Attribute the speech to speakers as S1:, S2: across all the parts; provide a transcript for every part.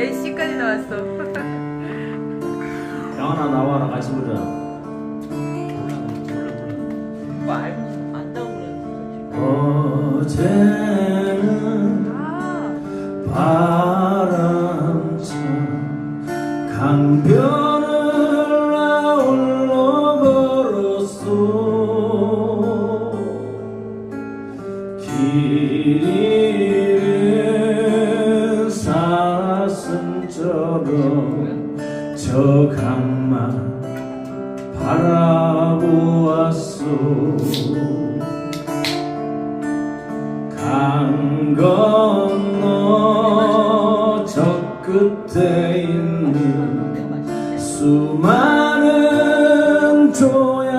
S1: NC까지 나왔어.
S2: 영원아 나와라 같이 부르자.
S1: 뭐
S2: 어제는
S1: 아,
S2: 바람처럼 강변을 아울러 걸었소. 길이 처럼 저 강만 바라보았소 강 건너 저 끝에 있는. 수많은 조약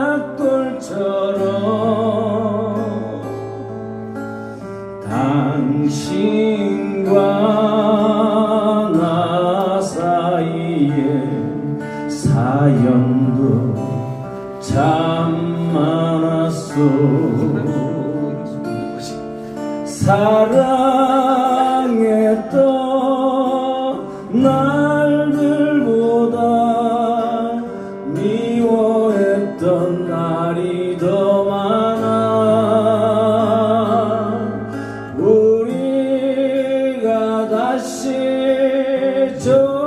S2: 사연도 참 많았소. 사랑했던 날들보다 미워했던 날이 더 많아. 우리가 다시 저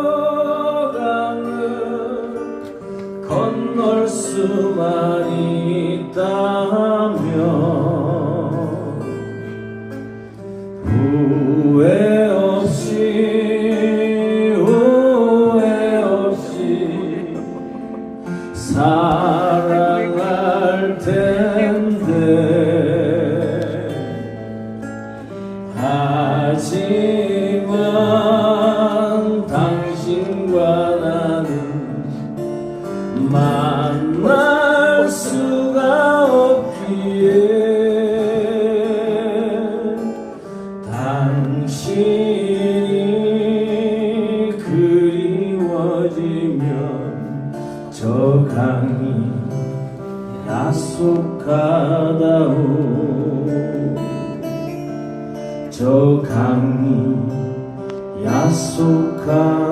S2: 건널 수만 있다면 후회 없이 후회 없이 사랑할 만날 수가 없기에 당신이 그리워지면 저 강이 약속하다오. 저 강이 약속하다오